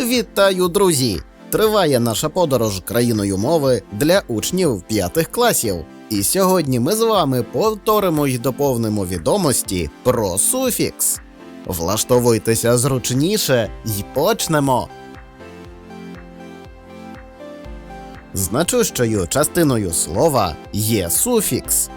Вітаю, друзі! Триває наша подорож країною мови для учнів п'ятих класів. І сьогодні ми з вами повторимо й доповнимо відомості про суфікс. Влаштовуйтеся зручніше і почнемо. Значущою частиною слова є суфікс.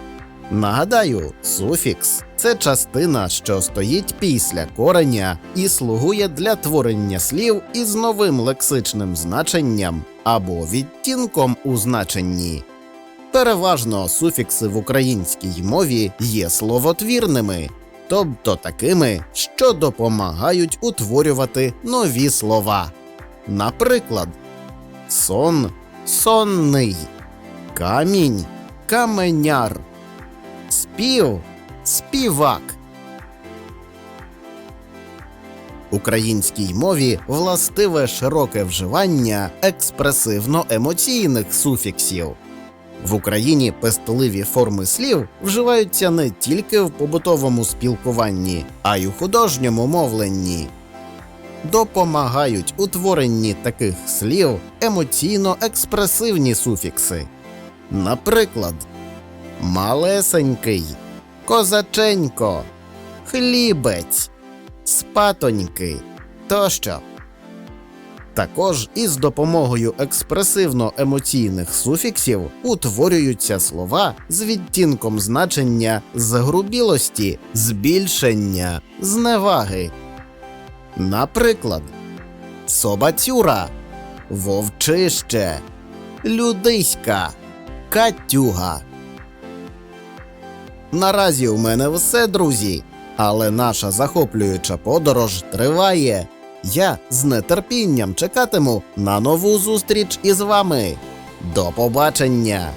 Нагадаю, суфікс це частина, що стоїть після кореня і слугує для творення слів із новим лексичним значенням або відтінком у значенні. Переважно суфікси в українській мові є словотвірними, тобто такими, що допомагають утворювати нові слова. Наприклад, сон сонний, камінь каменяр, спів співак. Українській мові властиве широке вживання експресивно-емоційних суфіксів. В Україні пестливі форми слів вживаються не тільки в побутовому спілкуванні, а й у художньому мовленні. Допомагають у творенні таких слів емоційно-експресивні суфікси. Наприклад, малесенький, козаченько, хлібець, спатоньки тощо. Також із допомогою експресивно-емоційних суфіксів утворюються слова з відтінком значення загрубілості, збільшення, зневаги. Наприклад, собацюра, вовчище, людиська, катюга. Наразі у мене все, друзі, але наша захоплююча подорож триває. Я з нетерпінням чекатиму на нову зустріч із вами. До побачення!